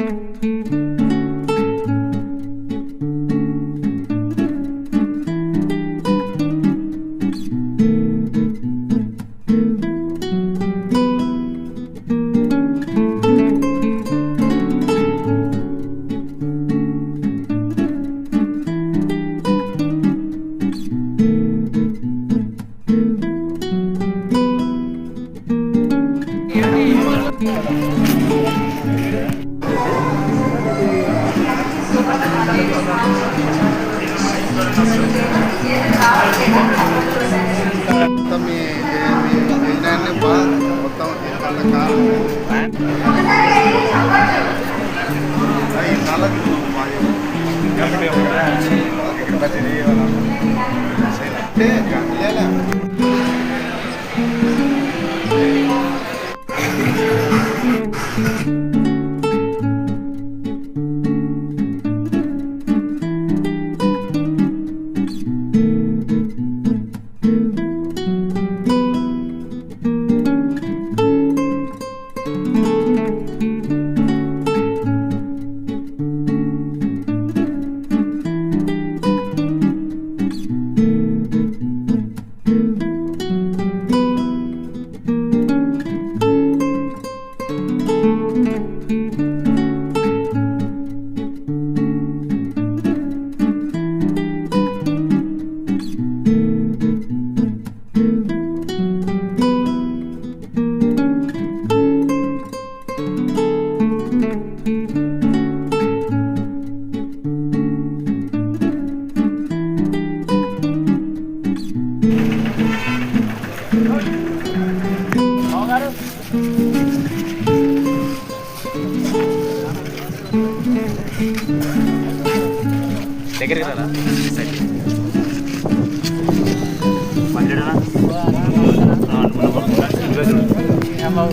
మొత్తం ఈ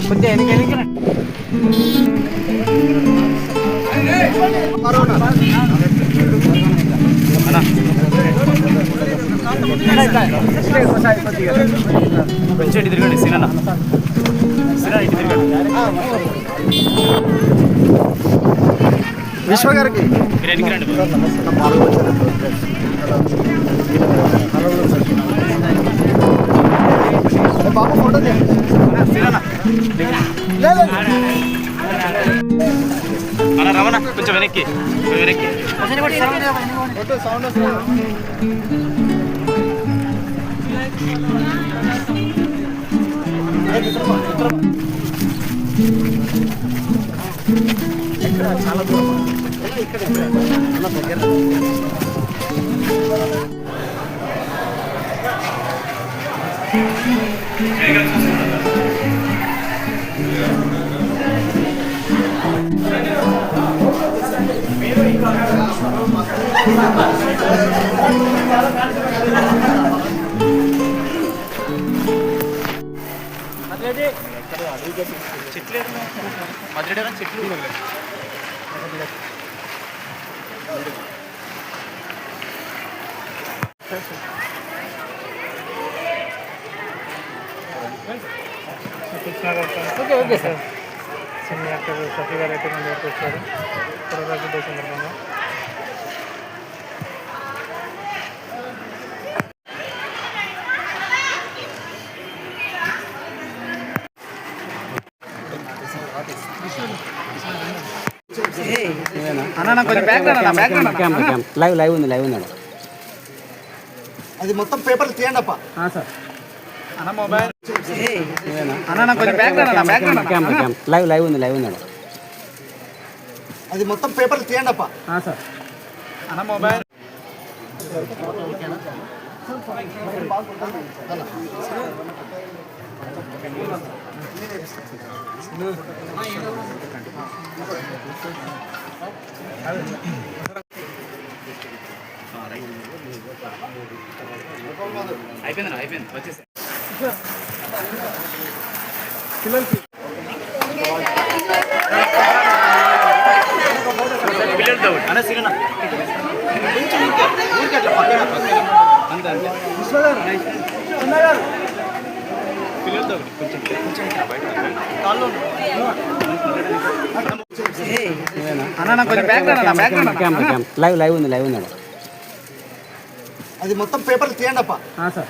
కొద్దిగా ఎనికి ఎనికి కొంచెం ఇటు తిరగండి సినా సినా ఇటు తిరగండి విశ్వ గారికి మీరు ఎన్నికి రండి బాబు ఫోటో అన్న రమణ కొంచెం వెనక్కి కొంచెం వెనక్కి. ఫోటో సౌండ్ వస్తుంది చెట్లు మధురేడా చెట్లు okay okay sir. Cine actor Shafi గారు అయితే మన దగ్గరకు వచ్చారు. ఫోటోగ్రఫీ డే సందర్భంగా. అన్న కొంచెం బ్యాక్ బ్యాక్ లైవ్ లైవ్ ఉంది లైవ్ ఉంది అది మొత్తం పేపర్లు తీయండి అప్ప సార్. లైవ్ లైవ్ ఉంది లైవ్ ఉంది అది మొత్తం పేపర్లు తీయండి అప్ప సార్ అన్న మొబైల్. అయిపోయింది అయిపోయింది. వచ్చేసి అన్న లైవ్ లైవ్ ఉంది లైవ్ ఉన్నాడు అది మొత్తం పేపర్లు తీయండి అప్ప సార్.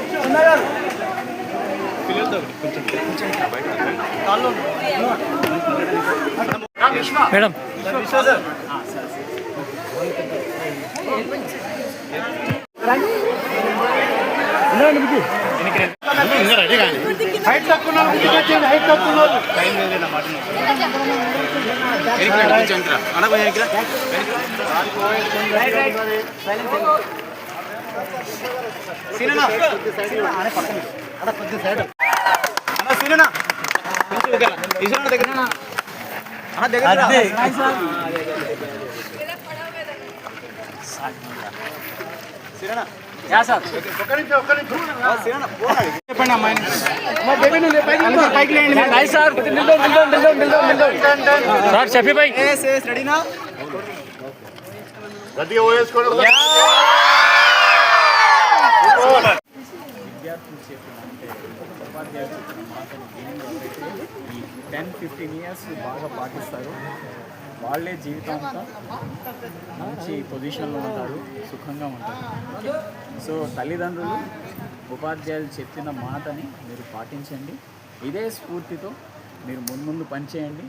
ఇట్లా బయట మేడం హైట్ తక్కువ హైట్ తక్కువ టైం మాట వెనక్కి వెనక్కి వెనక్కి సీననా అన్న సీననా కొంచెం దగ్గర ఈశ్వరన్న దగ్గర అన్న దగ్గర సీననా యా సార్ ఒక్క నిమిషం ఒక్క నిమిషం సీననా పోరాడు చెప్పండి విద్యార్థులు చెప్పిన అంటే ఉపాధ్యాయులు చెప్పిన మాటలు రెడీనా ఈ టెన్ ఫిఫ్టీన్ ఇయర్స్ బాగా పాటిస్తారు వాళ్ళే జీవితం అంతా మంచి పొజిషన్లో ఉంటారు సుఖంగా ఉంటారు సో తల్లిదండ్రులు ఉపాధ్యాయులు చెప్పిన మాటని మీరు పాటించండి ఇదే స్ఫూర్తితో మీరు ముందు ముందు పనిచేయండి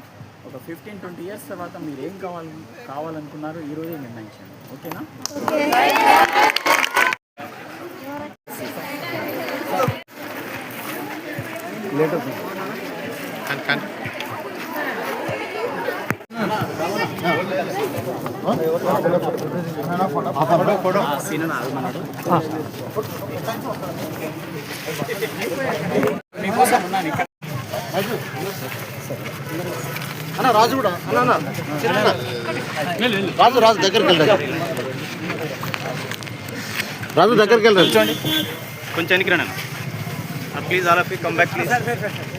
ఒక ఫిఫ్టీన్ ట్వంటీ ఇయర్స్ తర్వాత మీరు ఏం కావాలి కావాలనుకున్నారో ఈరోజే నిర్ణయించండి ఓకేనా ఉన్నాను ఇక్కడ అన్న రాజు కూడా. అన్న రాజు రాజు దగ్గరికి వెళ్తాడు రాజు దగ్గరికి కూర్చోండి కొంచెం వెనక్కి రండి प्लीज़ आर फिर कम बैक प्लीज़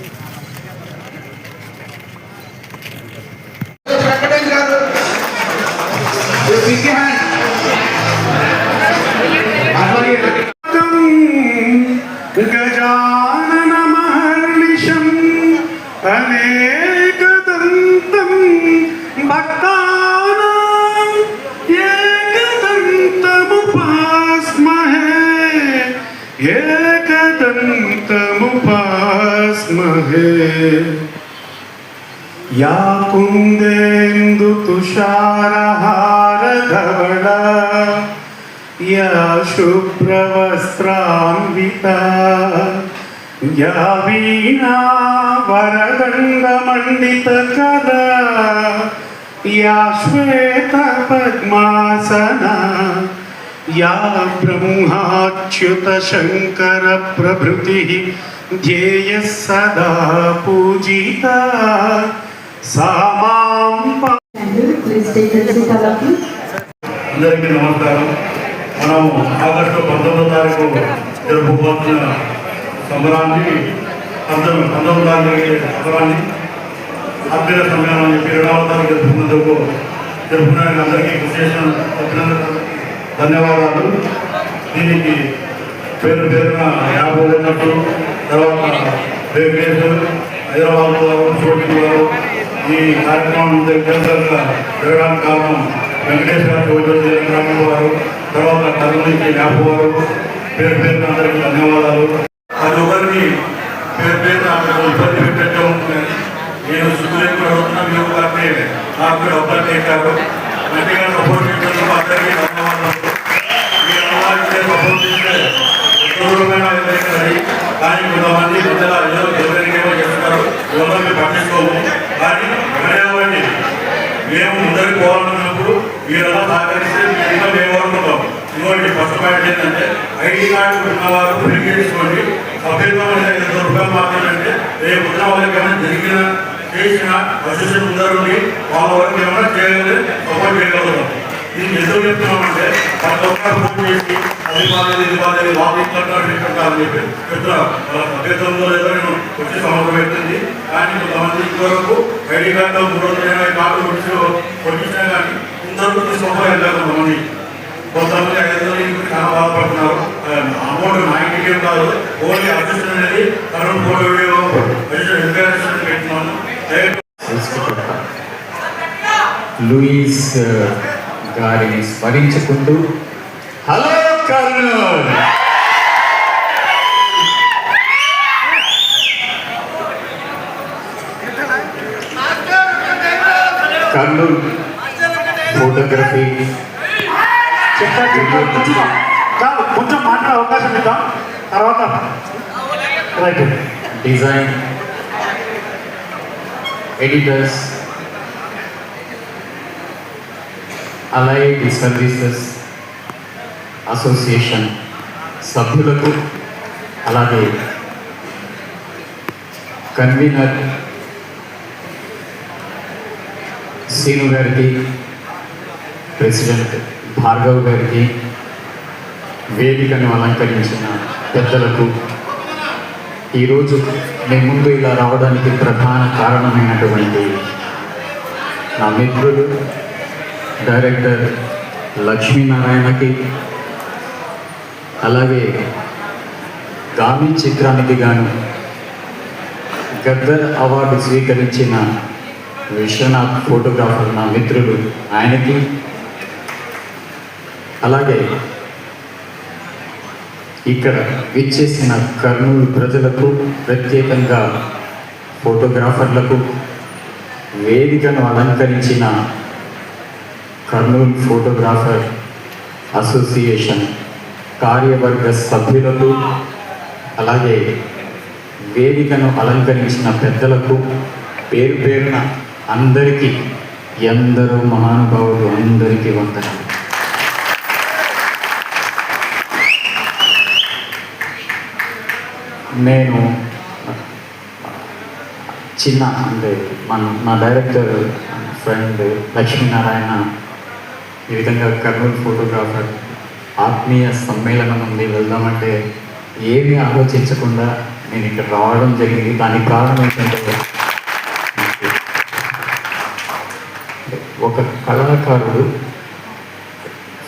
एकदन्तमुपास्महे या कुन्देन्दुतुषारहारधवला या शुभ्रवस्त्रान्विता या वीणा वरदण्डमण्डितकला या श्वेतपद्मासना या ब्रह्माच्युतशङ्करप्रभृतिः ध्येयः सदा पूजिता सा मां पा- Please take a seat, all of you. అందరికీ నమస్కారం మనం ఆగస్టు పంతొమ్మిదో తారీఖు జరుపుకోవాల్సిన సంబరాన్ని పంతొమ్మిది పంతొమ్మిది తారీఖు సంబరాన్ని అభ్యుల సమ్మేళనం చెప్పి రెండవ తారీఖు జరుపుకున్నందుకు జరుపుకున్న అందరికీ విశేషం చెప్పినందుకు ధన్యవాదాలు. దీనికి పేరు పేరున యాభై ఉన్నట్టు తర్వాత వెంకటేశ్వర్ హైదరాబాద్ గారు షూటింగ్ గారు. ఈ కార్యక్రమం దగ్గరగా జరగడానికి కారణం వెంకటేశ్వర చౌదరి గ్రామం వారు తర్వాత కర్నూలు యాభై వారు పేరు పేరున అందరికీ ధన్యవాదాలు. అది ఒకరికి పేరు పేరున అందరూ ఇబ్బంది పెట్టే ఉంటుంది. నేను సుఖలేకుండా అడుగుతున్నా మీరు కాబట్టి నాకు ఇబ్బంది పెట్టారు ఇచ్చారు గట్టిగా అందరికీ ధన్యవాదాలు మీ అమ్మవారికి సపోర్ట్ చేస్తే దూరమైన సరే కానీ కొంతమంది ప్రజల ఎవరికేమో చేస్తున్నారు ఎవరిని పట్టించుకోము. కానీ అనేవాడిని మేము ముందరికి పోవాలన్నప్పుడు మీరెలా సహకరిస్తే మేము మేము అనుకుంటాం ఇంకోటి ఫస్ట్ పాయింట్ ఏంటంటే ఐడి కార్డు ఉన్నవారు వెరిఫై చేసుకోండి సభ్యత్వం అనేది ఐదు రూపాయలు మాత్రమే రేపు ఉన్న వాళ్ళకి ఏమైనా జరిగిన చేసిన అసోసియేషన్ ముందరుండి వాళ్ళ వరకు ఏమైనా చేయగలిగి సపోర్ట్ చేయగలుగుతాం. దీన్ని ఎందుకు చెప్తున్నామంటే ప్రతి ఒక్కరు ఫోన్ చేసి అది బాగాలేదు ఇది బాగాలేదు వాళ్ళు అని చెప్పి ఏదో నేను వచ్చి పెట్టింది కానీ కొంతమంది వరకు ఐడి కార్డు మూడు వందల ఎనభై కార్డు కానీ ఇంతవరకు తీసుకోలేదు కొంతమంది. కొంతమంది ఐదు వందలు చాలా బాధపడుతున్నారు. అమౌంట్ నా ఇంటికి కాదు. ఓన్లీ అసిస్టెంట్ అనేది కరెంట్ ఫోటో వీడియో పెట్టినాను లూయిస్ గారిని స్మరించుకుంటూ హలో! కర్నూల్ కర్నూల్ ఫోటోగ్రఫీ చెప్తారు చెప్తారు కాదు కొంచెం మాట్లాడే అవకాశం ఇద్దాం తర్వాత right design editors allied services association సభ్యులకు అలాగే కన్వీనర్ శ్రీను గారికి ప్రెసిడెంట్ భార్గవ్ గారికి వేదికను అలంకరించిన పెద్దలకు ఈరోజు మీ ముందు ఇలా రావడానికి ప్రధాన కారణమైనటువంటి నా మిత్రులు డైరెక్టర్ లక్ష్మీనారాయణకి అలాగే గామి చిత్రానికి గాను గద్దర్ అవార్డు స్వీకరించిన విశ్వనాథ్ ఫోటోగ్రాఫర్ నా మిత్రులు ఆయనకి. అలాగే ఇక్కడ విచ్చేసిన కర్నూలు ప్రజలకు ప్రత్యేకంగా ఫోటోగ్రాఫర్లకు వేదికను అలంకరించిన కర్నూలు ఫోటోగ్రాఫర్ అసోసియేషన్ కార్యవర్గ సభ్యులకు అలాగే వేదికను అలంకరించిన పెద్దలకు పేరు పేరున అందరికీ ఎందరో మహానుభావులు అందరికీ వందనాలు. నేను చిన్న అంటే మన మా డైరెక్టర్ ఫ్రెండ్ లక్ష్మీనారాయణ ఈ విధంగా కర్నూలు ఫోటోగ్రాఫర్ ఆత్మీయ సమ్మేళనం ఉంది వెళ్దామంటే ఏమీ ఆలోచించకుండా నేను ఇక్కడ రావడం జరిగింది. దానికి కారణం ఏంటంటే ఒక కళాకారుడు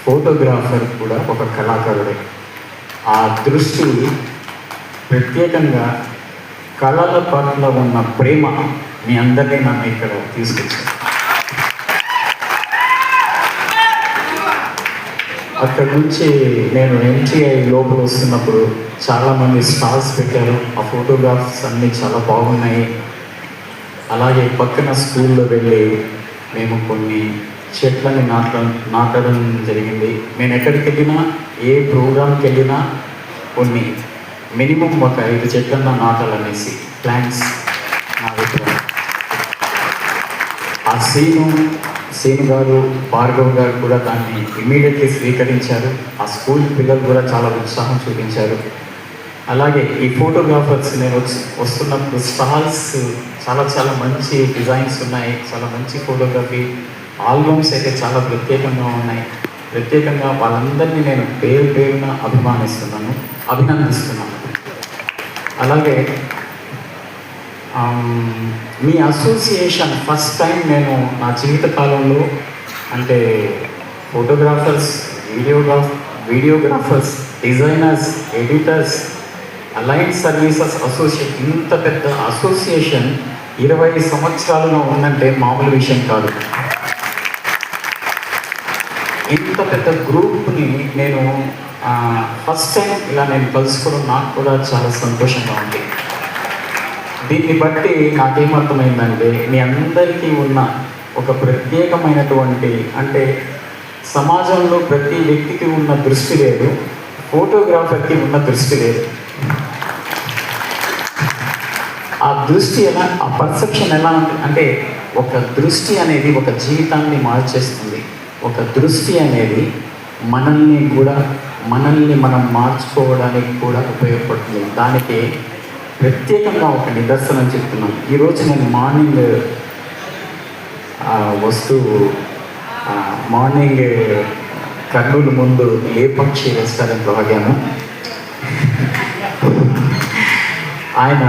ఫోటోగ్రాఫర్ కూడా ఒక కళాకారుడే. ఆ దృష్టి ప్రత్యేకంగా కళల పట్ల ఉన్న ప్రేమ మీ అందరినీ నన్ను ఇక్కడ తీసుకొచ్చాను అక్కడ నుంచి నేను ఎన్టీఐ లోపల వస్తున్నప్పుడు చాలామంది స్టాల్స్ పెట్టారు. ఆ ఫోటోగ్రాఫ్స్ అన్నీ చాలా బాగున్నాయి. అలాగే పక్కన స్కూల్లో వెళ్ళి మేము కొన్ని చెట్లని నాటడం నాటడం జరిగింది. నేను ఎక్కడికి వెళ్ళినా ఏ ప్రోగ్రామ్కి వెళ్ళినా కొన్ని మినిమం ఒక ఐదు చెట్లన్న నాటాలనేసి ప్లాన్స్ నా దగ్గర. ఆ సీను సీను గారు భార్గవ్ గారు కూడా దాన్ని ఇమీడియట్లీ స్వీకరించారు. ఆ స్కూల్ పిల్లలు కూడా చాలా ఉత్సాహం చూపించారు. అలాగే ఈ ఫోటోగ్రాఫర్స్ నేను వచ్చి వస్తున్నప్పుడు స్టాల్స్ చాలా చాలా మంచి డిజైన్స్ ఉన్నాయి. చాలా మంచి ఫోటోగ్రఫీ ఆల్బమ్స్ అయితే చాలా ప్రత్యేకంగా ఉన్నాయి. ప్రత్యేకంగా వాళ్ళందరినీ నేను పేరు పేరున అభిమానిస్తున్నాను అభినందిస్తున్నాను. అలాగే Um, మీ అసోసియేషన్ ఫస్ట్ టైం నేను నా జీవిత కాలంలో అంటే photographers videograph videographers designers editors allied services association ఇంత పెద్ద అసోసియేషన్ ఇరవై సంవత్సరాలుగా ఉందంటే మామూలు విషయం కాదు. ఇంత పెద్ద గ్రూప్ని నేను ఫస్ట్ టైం ఇలా నేను కలుసుకోవడం నాకు కూడా చాలా సంతోషంగా ఉంది. దీన్ని బట్టి నాకేమర్థమైందంటే మీ అందరికీ ఉన్న ఒక ప్రత్యేకమైనటువంటి అంటే సమాజంలో ప్రతి వ్యక్తికి ఉన్న దృష్టి లేదు ఫోటోగ్రాఫర్కి ఉన్న దృష్టి లేదు. ఆ దృష్టి ఎలా ఆ పర్సెప్షన్ ఎలా ఉంటుంది అంటే ఒక దృష్టి అనేది ఒక జీవితాన్ని మార్చేస్తుంది. ఒక దృష్టి అనేది మనల్ని కూడా మనల్ని మనం మార్చుకోవడానికి కూడా ఉపయోగపడుతుంది. దానికి ప్రత్యేకంగా ఒక నిదర్శనం చెప్తున్నాను ఈరోజు నేను మార్నింగ్ వస్తువు వస్తూ మార్నింగ్ కర్నూలు ముందు లేపక్షి రెస్టారెంట్లో ఆగాను? ఆయన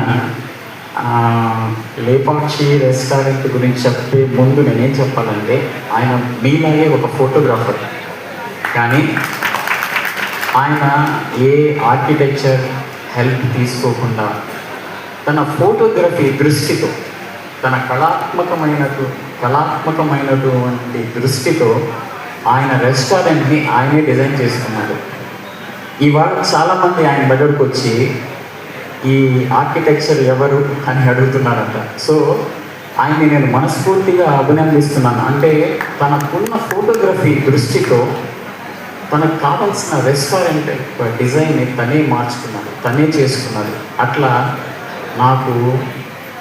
లేపాక్షి రెస్టారెంట్ గురించి చెప్పే ముందు నేనేం చెప్పాలంటే ఆయన మీలాగే ఒక ఫోటోగ్రాఫర్. కానీ ఆయన ఏ ఆర్కిటెక్చర్ హెల్ప్ తీసుకోకుండా తన ఫోటోగ్రఫీ దృష్టితో తన కళాత్మకమైనటు కళాత్మకమైనటువంటి దృష్టితో ఆయన రెస్టారెంట్ని ఆయనే డిజైన్ చేసుకున్నాడు. ఇవాళ చాలామంది ఆయన దగ్గరకు వచ్చి ఈ ఆర్కిటెక్చర్ ఎవరు? అని అడుగుతున్నారంట. సో ఆయన్ని నేను మనస్ఫూర్తిగా అభినందిస్తున్నాను. అంటే తనకున్న ఫోటోగ్రఫీ దృష్టితో తనకు కావాల్సిన రెస్టారెంట్ డిజైన్ని తనే మార్చుకున్నాడు తనే చేసుకున్నాడు. అట్లా నాకు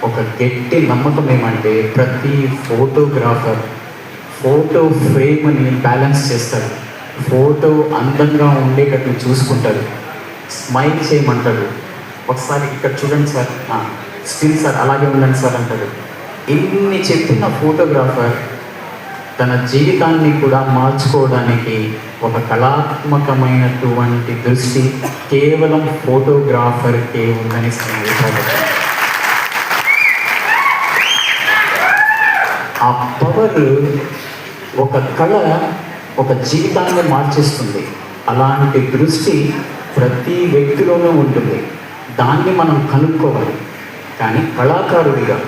ఒక గట్టి నమ్మకం ఏమంటే ప్రతి ఫోటోగ్రాఫర్ ఫోటో ఫ్రేమ్ని బ్యాలెన్స్ చేస్తారు ఫోటో అందంగా ఉండేటట్టు చూసుకుంటారు స్మైల్ చేయమంటారు ఒకసారి ఇక్కడ చూడండి సార్. స్టిల్ సార్ అలాగే ఉండండి సార్ అంటారు ఇన్ని చెప్పిన ఫోటోగ్రాఫర్ తన జీవితాన్ని కూడా మార్చుకోవడానికి ఒక కళాత్మకమైనటువంటి దృష్టి కేవలం ఫోటోగ్రాఫర్కే ఉందని సందేశాలు ఆ పవర్ ఒక కళ ఒక జీవితాన్ని మార్చేస్తుంది. అలాంటి దృష్టి ప్రతి వ్యక్తిలోనూ ఉంటుంది. దాన్ని మనం కనుక్కోవాలి. కానీ కళాకారుడిగా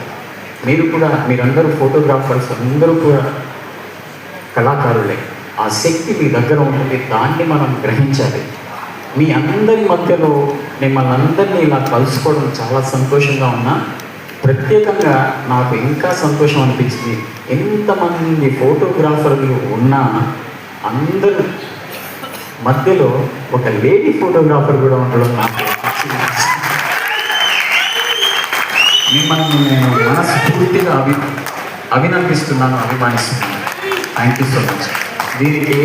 మీరు కూడా మీరందరూ ఫోటోగ్రాఫర్స్ అందరూ కూడా కళాకారులే. ఆ శక్తి మీ దగ్గర ఉంటుంది. దాన్ని మనం గ్రహించాలి. మీ అందరి మధ్యలో మిమ్మల్ని అందరినీ ఇలా కలుసుకోవడం చాలా సంతోషంగా ఉన్నా ప్రత్యేకంగా నాకు ఇంకా సంతోషం అనిపించింది. ఎంతమంది ఫోటోగ్రాఫర్లు ఉన్నా అందరూ మధ్యలో ఒక లేడీ ఫోటోగ్రాఫర్ కూడా ఉండడం నాకు మిమ్మల్ని నేను మనస్ఫూర్తిగా అభి అభినందిస్తున్నాను అభిమానిస్తున్నాను. థ్యాంక్ యూ సో మచ్ దీనికి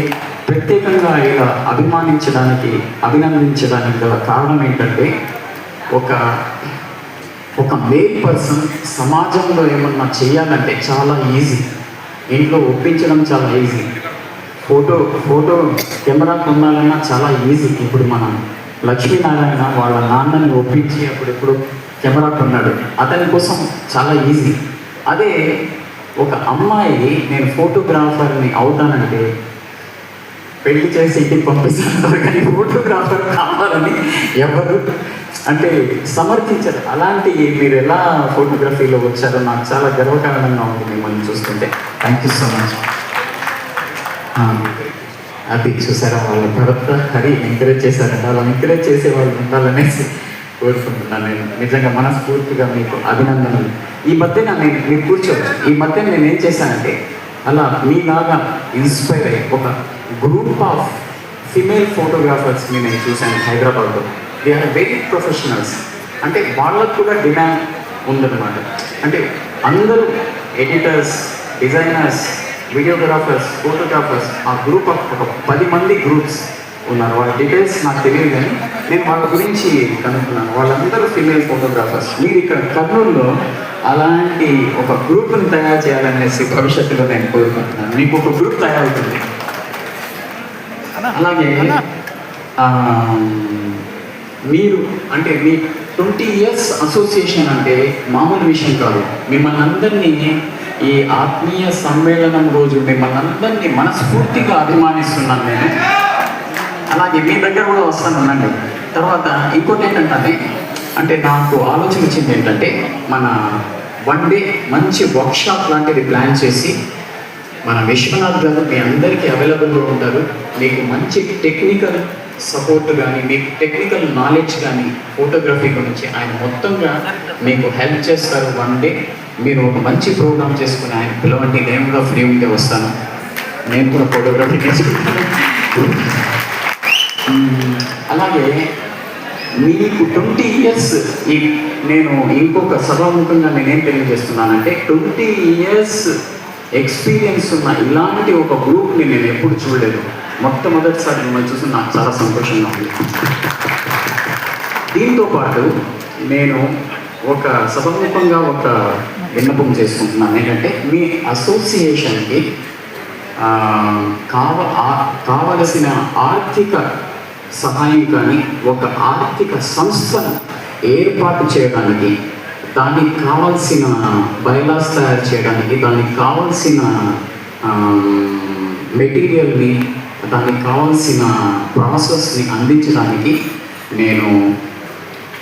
ప్రత్యేకంగా ఇలా అభిమానించడానికి అభినందించడానికి గల కారణం ఏంటంటే ఒక ఒక మేల్ పర్సన్ సమాజంలో ఏమన్నా చేయాలంటే చాలా ఈజీ. ఇంట్లో ఒప్పించడం చాలా ఈజీ. ఫోటో ఫోటో కెమెరా కొనాలన్నా చాలా ఈజీ. ఇప్పుడు మనం లక్ష్మీనారాయణ వాళ్ళ నాన్నని ఒప్పించి అప్పుడెప్పుడు కెమెరా కొన్నాడు. అతని కోసం చాలా ఈజీ. అదే ఒక అమ్మాయి నేను ఫోటోగ్రాఫర్ని అవుతానంటే పెళ్ళి చేసి ఇంటికి పంపిస్తున్నారు కానీ ఫోటోగ్రాఫర్ కావాలని ఎవరు అంటే సమర్థించరు. అలాంటి మీరు ఎలా ఫోటోగ్రఫీలో వచ్చారో నాకు చాలా గర్వకారణంగా ఉంది మిమ్మల్ని చూస్తుంటే. థ్యాంక్ యూ సో మచ్ అది చూసారా వాళ్ళ భరత హరి ఎంకరేజ్ చేశారంట అలా ఎంకరేజ్ చేసే వాళ్ళు ఉండాలనేసి కోరుకుంటున్నాను నేను. నిజంగా మనస్ఫూర్తిగా మీకు అభినందనలు. ఈ మధ్యన నేను మీరు కూర్చోవచ్చు ఈ మధ్య నేను ఏం చేశానంటే అలా మీలాగా ఇన్స్పైర్ అయ్యి ఒక గ్రూప్ ఆఫ్ ఫిమేల్ ఫోటోగ్రాఫర్స్ని నేను చూశాను హైదరాబాద్లో. దే ఆర్ వెరీ ప్రొఫెషనల్స్ అంటే వాళ్ళకు కూడా డిమాండ్ ఉందన్నమాట. అంటే అందరూ ఎడిటర్స్ డిజైనర్స్ వీడియోగ్రాఫర్స్ ఫోటోగ్రాఫర్స్ ఆ గ్రూప్ ఆఫ్ ఒక పది మంది గ్రూప్స్ ఉన్నారు. వాళ్ళ డీటెయిల్స్ నాకు తెలియదు కానీ నేను వాళ్ళ గురించి కనుక్కున్నాను. వాళ్ళందరూ ఫిమేల్ ఫోటోగ్రాఫర్స్ మీరు ఇక్కడ కర్నూలులో అలాంటి ఒక గ్రూప్ని తయారు చేయాలనేసి భవిష్యత్తులో నేను కోరుకుంటున్నాను. మీకు ఒక గ్రూప్ తయారవుతుంది. అలాగే మీరు అంటే మీ ట్వంటీ ఇయర్స్ అసోసియేషన్ అంటే మామూలు విషయం కాదు. మిమ్మల్ని అందరినీ ఈ ఆత్మీయ సమ్మేళనం రోజు మిమ్మల్ని అందరినీ మనస్ఫూర్తిగా అభిమానిస్తున్నాను నేను. అలాగే మీ దగ్గర కూడా వస్తాను ఉండండి. తర్వాత ఇంకోటి ఏంటంటే అంటే నాకు ఆలోచన వచ్చింది ఏంటంటే మన వన్ డే మంచి వర్క్షాప్ లాంటిది ప్లాన్ చేసి మన విశ్వనాథ్ గారు మీ అందరికీ అవైలబుల్గా ఉంటారు. మీకు మంచి టెక్నికల్ సపోర్ట్ కానీ మీకు టెక్నికల్ నాలెడ్జ్ కానీ ఫోటోగ్రఫీ గురించి ఆయన మొత్తంగా మీకు హెల్ప్ చేస్తారు వన్ డే. మీరు ఒక మంచి ప్రోగ్రామ్ చేసుకుని ఆయన పిలవండి. నేను కూడా ఫ్రీ ఉంటే వస్తాను. నేను కూడా ఫోటోగ్రఫీ తీసుకుంటాను అలాగే మీకు ట్వంటీ ఇయర్స్ ఈ నేను ఇంకొక సభాముఖంగా నేనేం తెలియజేస్తున్నానంటే ట్వంటీ ఇయర్స్ ఎక్స్పీరియన్స్ ఉన్న ఇలాంటి ఒక గ్రూప్ని నేను ఎప్పుడు చూడలేదు. మొట్టమొదటిసారి మిమ్మల్ని చూసి నాకు చాలా సంతోషంగా ఉంది. దీంతో పాటు నేను ఒక సభముఖంగా ఒక విన్నపం చేసుకుంటున్నాను. ఏంటంటే మీ అసోసియేషన్కి కావ కావలసిన ఆర్థిక సహాయం కానీ ఒక ఆర్థిక సంస్థను ఏర్పాటు చేయడానికి దానికి కావాల్సిన బైలాస్ తయారు చేయడానికి దానికి కావాల్సిన మెటీరియల్ని దానికి కావాల్సిన ప్రాసెస్ని అందించడానికి నేను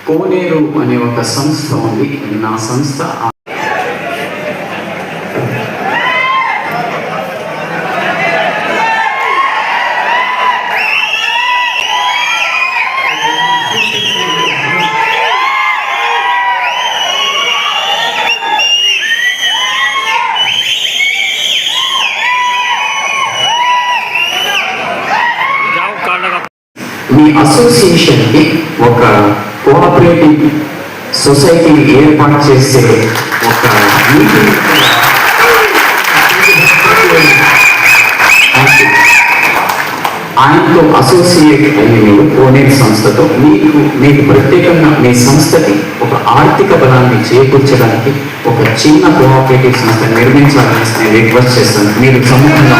కోనేరు అనే ఒక సంస్థ ఉంది. నా సంస్థ ఆ మీ అసోసియేషన్కి ఒక కోఆపరేటివ్ సొసైటీని ఏర్పాటు చేసే ఒక మీటింగ్ ఆయనతో అసోసియేట్ అయ్యి మీరు కోనేరు సంస్థతో మీకు మీకు ప్రత్యేకంగా మీ సంస్థకి ఒక ఆర్థిక బలాన్ని చేకూర్చడానికి ఒక చిన్న కోఆపరేటివ్ సంస్థ నిర్మించాలని నేను రిక్వెస్ట్ చేస్తాను. మీరు సముఖంగా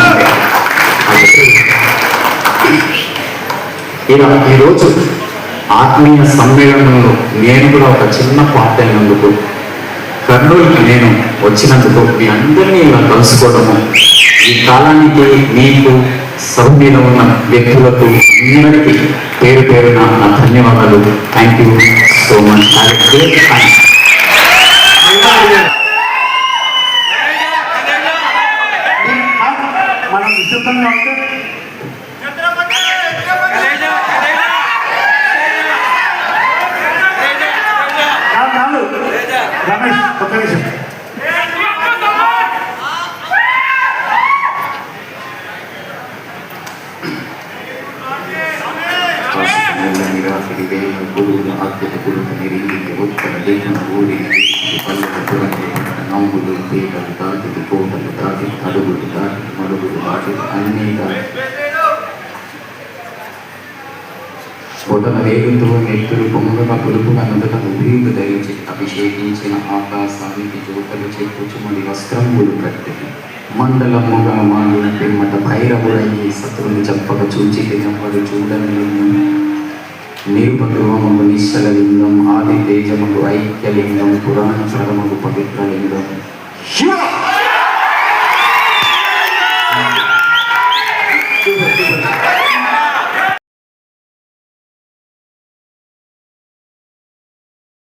ఉంటే ఈరోజు ఆత్మీయ సమ్మేళనంలో నేను కూడా ఒక చిన్న పార్ట్ అయినందుకు కర్నూలుకి నేను వచ్చినందుకు మీ అందరినీ ఇలా కలుసుకోవడము ఈ కాలానికి మీకు సభ ఉన్న వ్యక్తులకు అందరికీ పేరు పేరున నా ధన్యవాదాలు. థ్యాంక్ యూ సో మచ్ పల్లెల నవ్వులు పీటలు తాకిడి కోటలు తాకి అడుగులు తాకి మడుగులు దాటి అన్నీ దాటి పొదల వేగుతో నెత్తులు పొంగగా పులుపు నదుల ఉభీలు ధరించి అభిషేకించిన ఆకాశానికి జ్యోతలు చెప్పుచుమడి వస్త్రములు కట్టి మండలముగా మాడిన పిమ్మట భైరవుడయ్యి శత్రువులు చెప్పక చూచి తినపడు చూడని నిరుపగృహముకు నిశ్చల లింగం ఆది తేజముకు ఐక్యలింగం పురాణ పరమకు పవిత్ర లింగం శివ